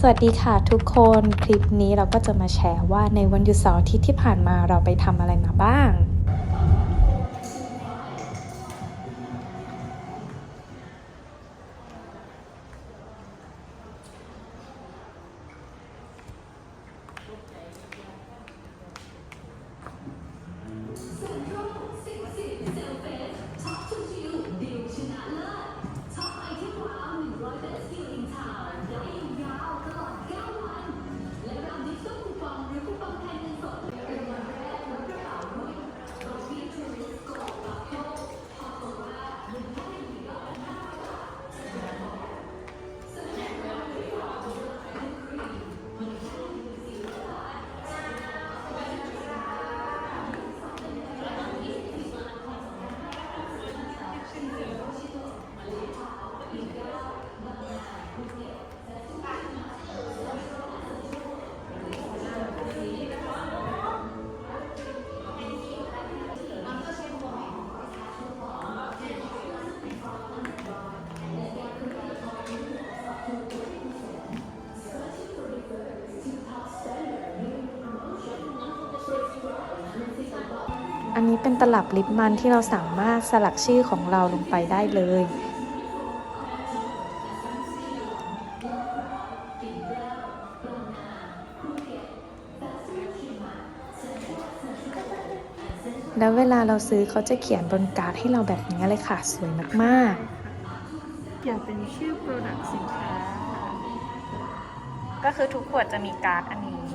สวัสดีค่ะทุกคนคลิปนี้เราก็จะมาแชร์ว่าในวันหยุดเสาร์อาทิตย์ที่ผ่านมาเราไปทำอะไรมาบ้าง นี้เป็นตลับลิปมันที่เราสามารถสลักชื่อของเราลงไปได้เลย แล้วเวลาเราซื้อเขาจะเขียนบนการ์ดให้เราแบบนี้เลยค่ะ สวยมากๆ อยากเป็นชื่อ Product สินค้า ก็คือทุกขวดจะมีการ์ดอันนี้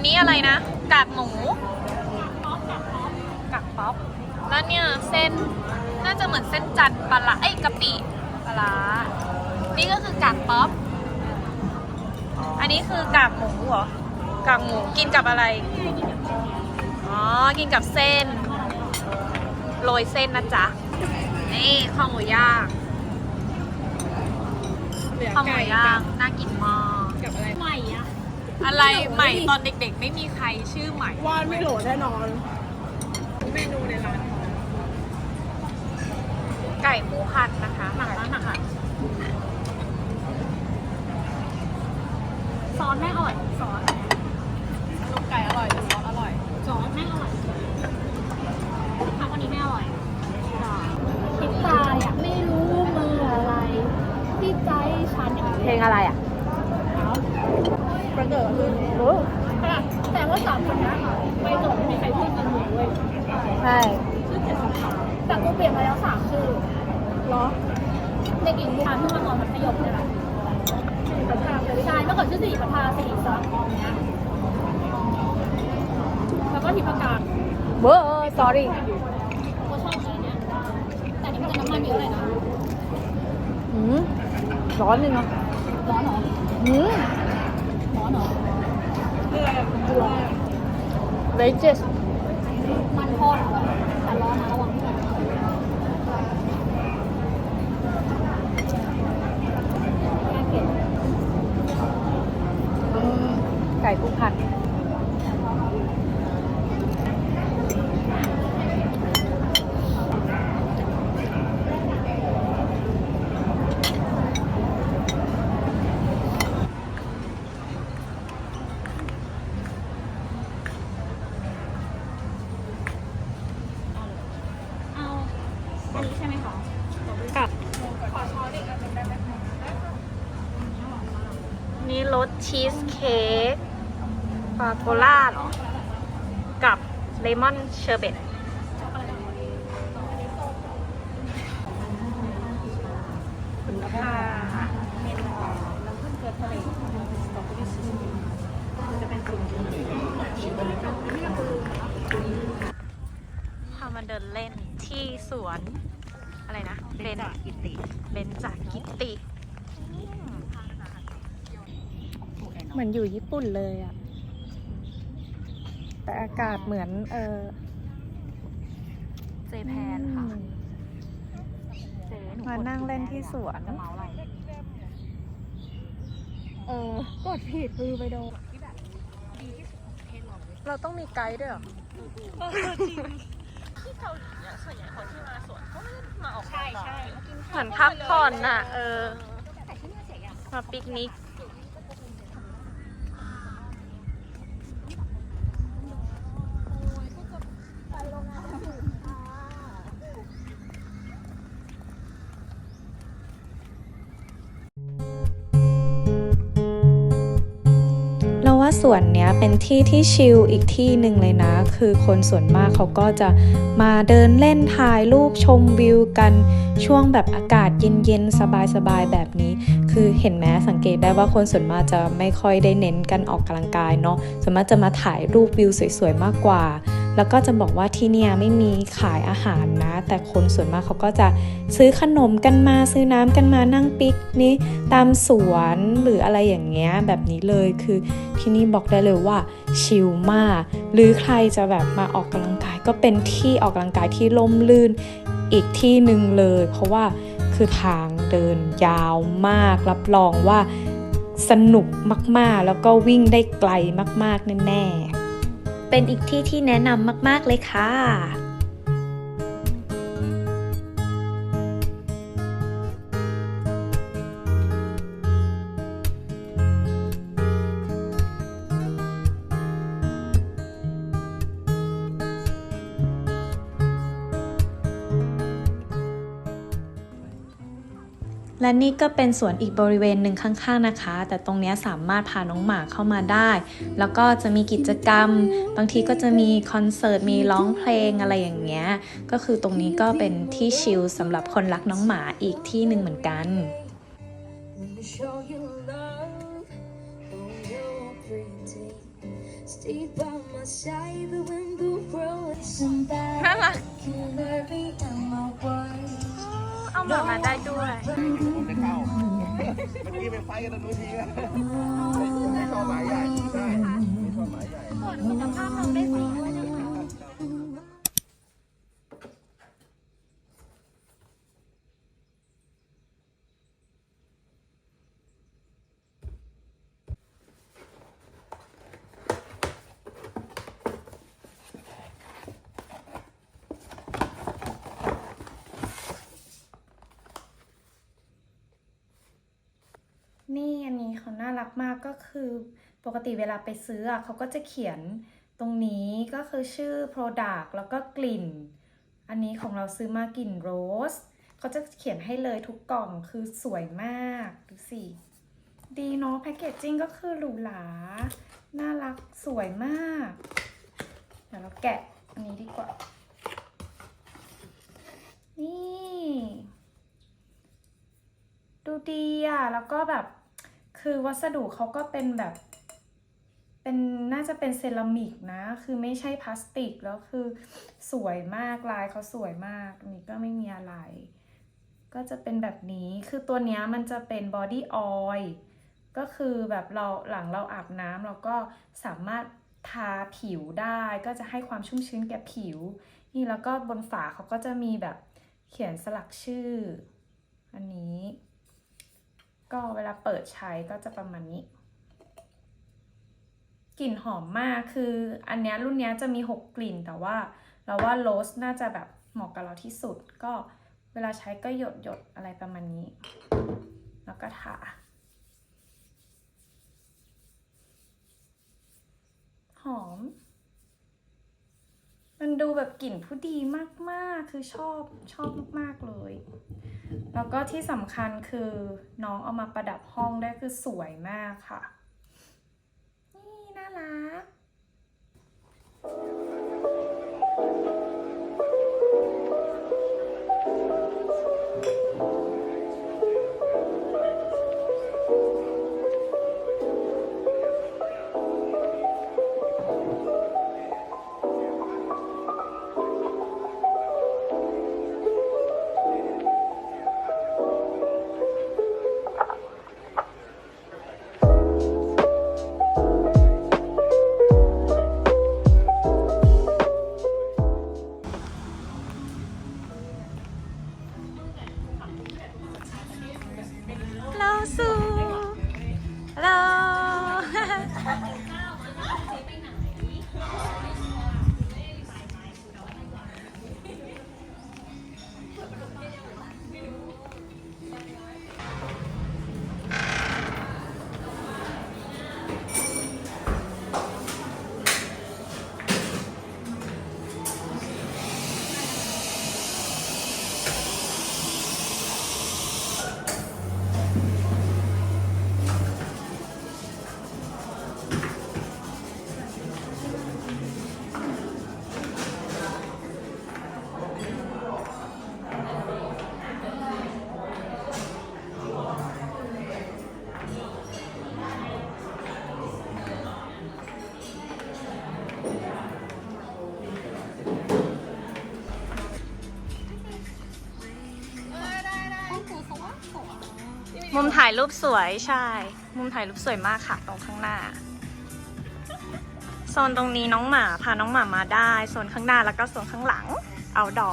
นนี้อะไรนะ กากหมูป๊อปกับป๊อปกากป๊อปแล้วเนี่ยเส้นน่าจะเหมือนเส้นจันทร์ปลาร้าเอ้ยกะปิปลาร้านี่ก็คือกากป๊อปอันนี้คือกากหมูเหรอกากหมูกินกับอะไรอ๋อกินกับเส้นโรยเส้นนะจ๊ะนี่ข้าวหมูย่างข้าวหมูย่างน่ากินมากใหม่อะ อะไรใหม่ตอนเด็กๆ ไม่มีใครชื่อใหม่ว่านไม่โหลแน่นอน เมนูในร้านไก่หมูหันนะคะหมักร้านหมักค่ะซอสแม่งอร่อยซอสลูกไก่อร่อยซอสอร่อยซอสแม่งอร่อยพักวันนี้ไม่อร่อยติดตายอะไม่รู้มืออะไร ที่ใจฉันเพลงอะไรอะประเดิดขึ้น แต่ว่าสามคนนี้ไปจบไม่มีใครพูดกันเลยเว้ย ใช่ ชื่อเจ็ดสาขาแต่กูเปลี่ยนมาแล้วสามชื่อเหรอเด็ กหญิงบุคคลเพิ่งมาตอนมัธยมเนี่ยแหละใช่เมื่อก่อนชื่อสิริประภาสิริซับเนี้ยแล้วก็ทิพการเบอร์ sorry ก็ชอบอะไรเนี้ยแต่นี่มันจะน้ำมันเยอะเลยนะหืมร้อนเลยเนาะร้อนเหรอหืมร้อนเหรอเลเจส มันทอดเหรอแต่ร้อนนะระวังด้วยแค่ ก่กุ้งผัด เอา อันนี้ใช่ไหมคะกับนี่รสชีสเค้กฟาโกล่าเหรอ กับเลมอนเชอร์เบตค่ะ พามาเดินเล่น ที่สวนอะไรนะเบนจากกิติเบนจากกิติเหมือนอยู่ญี่ปุ่นเลยอะแต่อากาศเหมือนเออเจแพนค่ะเจ๊หมานั่งเล่นที่สวนจะเมาอะไรเออกดผิดมือไปโดนเราต้องมีไกด์ด้วยเหรอที่ เกาหลีอะส่วนใหญ่คนที่มาสวนเขาไม่ได้มาออกกำลังกาย เหมือนพักผ่อนน่ะ เออมาปิกนิกเราว่า ส่วนเนี้ยเป็นที่ที่ชิลอีกที่หนึ่งเลยนะ คือคนส่วนมากเขาก็จะมาเดินเล่นถ่ายรูปชมวิวกันช่วงแบบอากาศเย็นๆ สบายๆ แบบนี้ คือเห็นไหมสังเกตได้ว่าคนส่วนมากจะไม่ค่อยได้เน้นกันออกกำลังกายเนาะส่วนมากจะมาถ่ายรูปวิวสวยๆ มากกว่า แล้วก็จะบอกว่าที่เนี่ยไม่มีขายอาหารนะ แต่คนส่วนมากเขาก็จะซื้อขนมกันมาซื้อน้ำกันมานั่งปิกนิกตามสวนหรืออะไรอย่างเงี้ยแบบนี้เลยคือที่นี่บอกได้เลยว่าชิลมาก หรือใครจะแบบมาออกกำลังกาย ก็เป็นที่ออกกำลังกายที่ล่มลื่นอีกที่หนึ่งเลย เพราะว่าคือทางเดินยาวมาก รับรองว่าสนุกมากๆ แล้วก็วิ่งได้ไกลมากๆแน่ๆ เป็นอีกที่ที่แนะนำมาก ๆ เลยค่ะ และนี่ก็เป็นสวนอีกบริเวณหนึ่งข้างๆนะคะ แต่ตรงเนี้ยสามารถพาน้องหมาเข้ามาได้ แล้วก็จะมีกิจกรรม บางทีก็จะมีคอนเสิร์ต มีร้องเพลงอะไรอย่างเงี้ย ก็คือตรงนี้ก็เป็นที่ชิลสำหรับคนรักน้องหมาอีกที่หนึ่งเหมือนกัน Show you love, oh you're pretty. Stay by my side when the world isn't bad. น่ารักาหมามาได้ด้วย ผมจะเข้าเมื่อกี้ไปไฟกันตรงนู้นทีนะไม่ชอบหมายใหญ่ใช่ไม่ชอบหมายใหญ่คุณภาพเราได้สีด้วยนะคะ นี่อันนี้เขาน่า รักมากก็คือ ปกติเวลาไปซื้ออะเขาก็จะเขียนตรงนี้ก็คือชื่อ product แล้วก็กลิ่น อันนี้ของเราซื้อมากลิ่นโรสเขาจะเขียนให้เลยทุกกล่องคือสวยมากดูสิดีเนาะแพคเกจจิ้งก็คือหรูหราน่ารักสวยมากเดี๋ยวเราแกะอันนี้ดีกว่า นี่ ดูดีอะ แล้วก็แบบ คือวัสดุเขาก็เป็นแบบ เป็นน่าจะเป็นเซรามิกนะ คือไม่ใช่พลาสติกแล้วคือสวยมากลายเขาสวยมากนนี้ก็ไม่มีอะไร ก็จะเป็นแบบนี้คือตัวนี้มันจะเป็นบอดี้ออยล์ก็คือแบบเราหลังเราอาบน้ำเราก็สามารถทาผิวได้ก็จะให้ความชุ่มชื้นแก่ผิว นี่แล้วก็บนฝาเขาก็จะมีแบบเขียนสลักชื่อ อันนี้ ก็เวลาเปิดใช้ก็จะประมาณนี้ กลิ่นหอมมากคืออันเนี้ยรุ่นเนี้ยจะมี 6 กลิ่นแต่ว่าเราว่าโรสน่าจะแบบเหมาะกับเราที่สุด ก็เวลาใช้ก็หยดหยดอะไรประมาณนี้ แล้วก็ทาหอม ดูแบบกลิ่นผู้ดีมากๆ คือชอบชอบมากๆเลย แล้วก็ที่สำคัญคือน้องเอามาประดับห้องได้คือสวยมากค่ะ มุมถ่ายรูปสวยใช่ มุมถ่ายรูปสวยมากค่ะ ตรงข้างหน้า โซนตรงนี้น้องหมาพาน้องหมามาได้ โซนข้างหน้าแล้วก็โซนข้างหลัง เอาดอ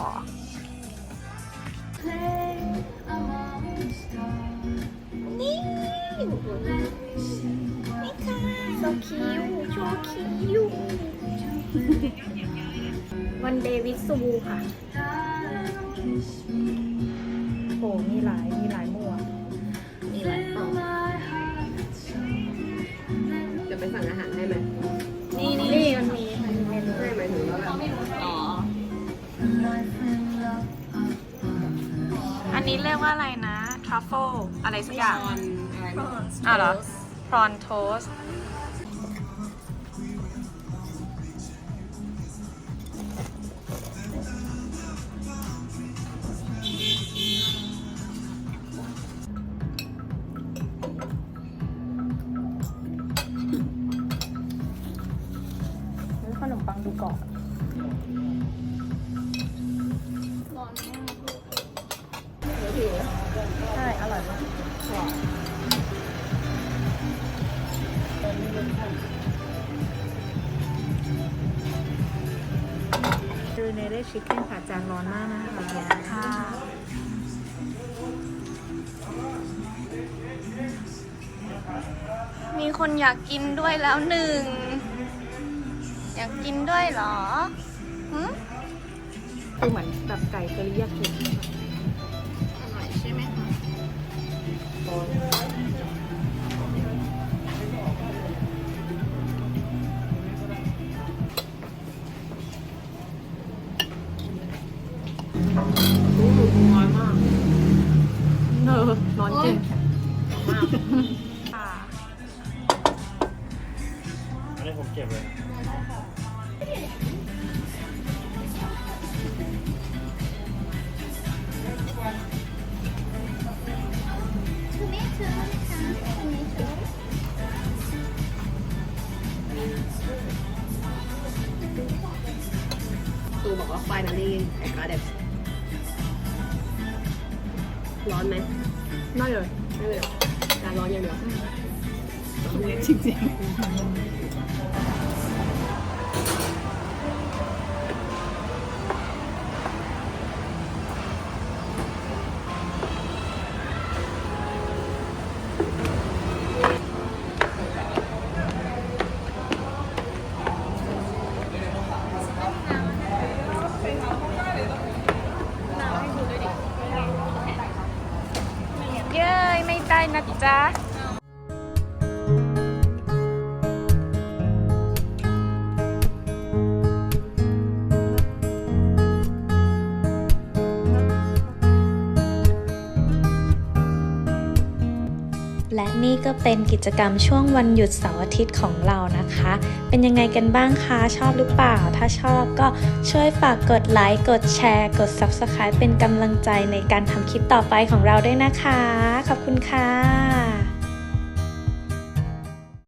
นี่นี่ค่ะโซคิวโชคิววันเดวิดซูค่ะโหมีหลายมีหลายหมวดมี จะไปสั่งอาหารให้ไหมนี่นี่มันมีมันมีเมนูให้หมายถึงว่าแบบอ๋อ อันนี้เรียกว่าอะไรนะ ทรัฟเฟิลอะไรสักอย่างตอนอะไรนะอะเหรอพรอ นโทสขนมปังดูกรอบใช่ อร่อยมากคือเนเร่ชิคเก้นค่ะจานร้อนมากนะคะค่ะมีคนอยากกินด้วยแล้วหนึ่ง กกินด้วยเหรอหืมคือเหมือนแบบไก่เทอริยากิอร่อยใช่ไหมคะร้อนมากเออร้อนจริงค่ะอันนี้ผมเก็บเลย ตูบอกว่า finally I got it ร้อนไหมไม่เลยไม่เลยเหรอการร้อนอย่างเดียวจริงน นี่ก็เป็นกิจกรรมช่วงวันหยุดเสาร์อาทิตย์ของเรานะคะ เป็นยังไงกันบ้างคะ ชอบหรือเปล่า ถ้าชอบก็ช่วยฝากกดไลค์ กดแชร์ กด Subscribe เป็นกำลังใจในการทำคลิปต่อไปของเราด้วยนะคะ ขอบคุณค่ะ